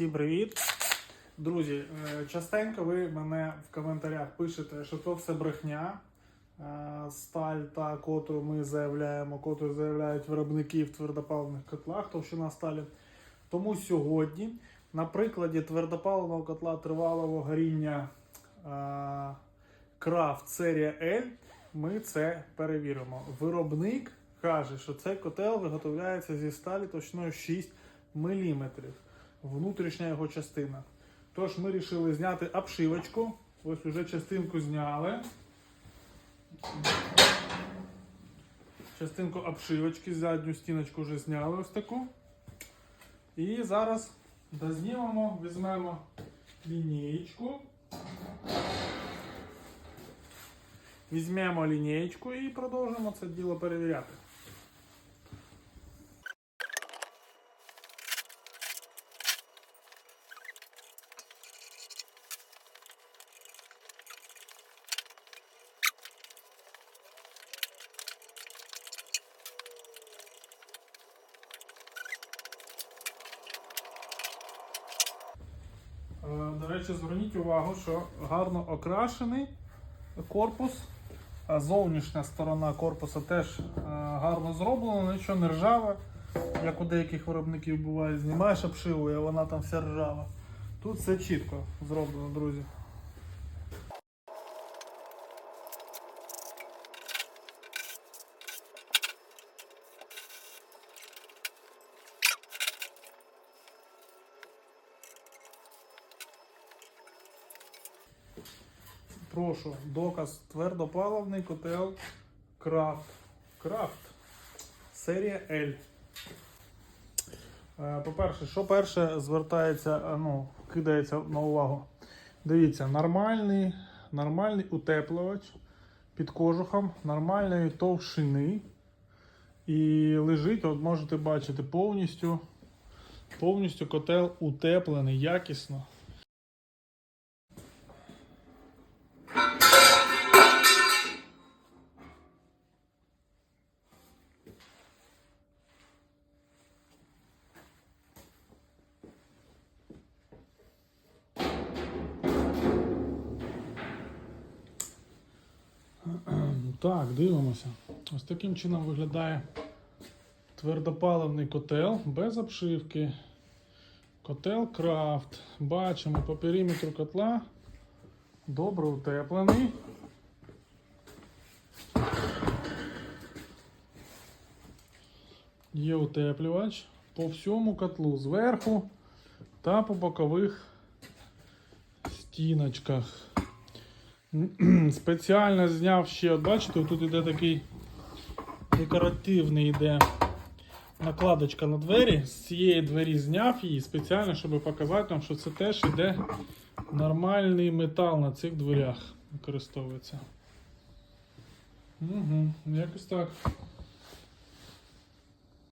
Всім привіт! Друзі, е, частенько ви мене в коментарях пишете, що то все брехня. Е, Сталь та коту ми заявляємо, коту заявляють виробники в твердопаливних котлах, товщина сталі. Тому сьогодні на прикладі твердопаливного котла тривалого горіння е, Крафт серія L ми це перевіримо. Виробник каже, що цей котел виготовляється зі сталі товщиною 6 мм. Внутрішня його частина. Тож ми вирішили зняти обшивочку. Ось уже частинку зняли. Частинку обшивочки, задню стіночку вже зняли ось таку. І зараз дознімемо, візьмемо лінієчку. Візьмемо лінієчку і продовжимо це діло перевіряти. До речі, зверніть увагу, що гарно окрашений корпус. А Зовнішня сторона корпуса теж е, гарно зроблена, нічого не ржава, як у деяких виробників буває, знімаєш обшиву, і вона там вся ржава. Тут все чітко зроблено, друзі. Прошу, доказ твердопаливний котел Крафт. Крафт. Серія L. Е, По-перше, що перше звертається, ну, кидається на увагу. Дивіться, нормальний, нормальний утеплювач під кожухом, нормальної товщини. І лежить, от можете бачити, повністю, повністю котел утеплений, якісно. Так, дивимося. Ось таким чином виглядає твердопаливний котел без обшивки. Котел крафт. Бачимо по периметру котла. Добре утеплений. Є утеплювач по всьому котлу зверху та по бокових стіночках. Спеціально зняв ще, бачите, тут іде такий декоративний іде накладочка на двері. З цієї двері зняв її спеціально, щоб показати вам, що це теж іде нормальний метал на цих дверях використовується. Угу, якось так.